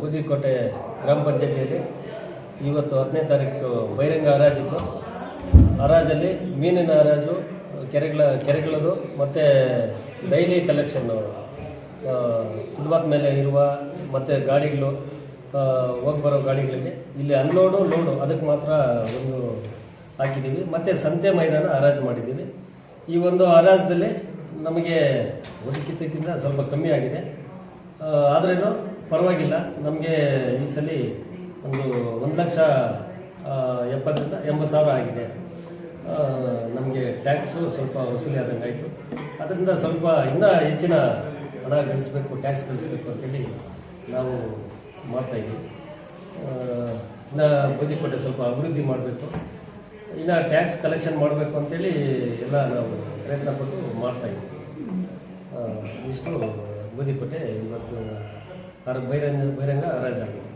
ಬೂದಿಕೋಟೆ ಗ್ರಾಮ ಪಂಚಾಯತಿಯಲ್ಲಿ ಇವತ್ತು ಹತ್ತನೇ ತಾರೀಕು ಬಹಿರಂಗ ಹರಾಜಿತ್ತು. ಹರಾಜಲ್ಲಿ ಮೀನಿನ ಹರಾಜು, ಕೆರೆಗಳ, ಕೆರೆಗಳದು ಮತ್ತು ಡೈಲಿ ಕಲೆಕ್ಷನ್ನು ಫುಟ್ಬಾತ್ ಮೇಲೆ ಇರುವ ಮತ್ತು ಗಾಡಿಗಳು ಹೋಗಿ ಬರೋ ಗಾಡಿಗಳಿಗೆ ಇಲ್ಲಿ ಅನ್ಲೋಡು ಲೋಡು ಅದಕ್ಕೆ ಮಾತ್ರ ಒಂದು ಹಾಕಿದ್ದೀವಿ. ಮತ್ತು ಸಂತೆ ಮೈದಾನ ಹರಾಜು ಮಾಡಿದ್ದೀವಿ. ಈ ಒಂದು ಹರಾಜದಲ್ಲಿ ನಮಗೆ ಒದಗಿದ್ದಕ್ಕಿಂತ ಸ್ವಲ್ಪ ಕಮ್ಮಿ ಆಗಿದೆ. ಆದ್ರೇನು ಪರವಾಗಿಲ್ಲ. ನಮಗೆ ಈ ಸಲ ಒಂದು ಒಂದು ಲಕ್ಷ ಎಪ್ಪತ್ತರಿಂದ ಎಂಬತ್ತು ಸಾವಿರ ಆಗಿದೆ. ನಮಗೆ ಟ್ಯಾಕ್ಸು ಸ್ವಲ್ಪ ವಸೂಲಿ ಆದಂಗೆ ಆಯಿತು. ಅದರಿಂದ ಸ್ವಲ್ಪ ಇನ್ನೂ ಹೆಚ್ಚಿನ ಹಣ ಗಳಿಸಬೇಕು, ಟ್ಯಾಕ್ಸ್ ಗಳಿಸಬೇಕು ಅಂತೇಳಿ ನಾವು ಮಾಡ್ತಾಯಿದ್ದೀವಿ ಇನ್ನು ಬೂದಿಕೋಟೆ ಸ್ವಲ್ಪ ಅಭಿವೃದ್ಧಿ ಮಾಡಬೇಕು. ಇನ್ನು ಟ್ಯಾಕ್ಸ್ ಕಲೆಕ್ಷನ್ ಮಾಡಬೇಕು ಅಂತೇಳಿ ಎಲ್ಲ ನಾವು ಪ್ರಯತ್ನ ಪಟ್ಟು ಮಾಡ್ತಾಯಿದ್ದೀವಿ ಇಷ್ಟು ಬೂದಿಕೋಟೆ ಇವತ್ತು ಹರ ಬಹಿರಂಗ ಬಹಿರಂಗ ಹರಾಜಾಗಿದೆ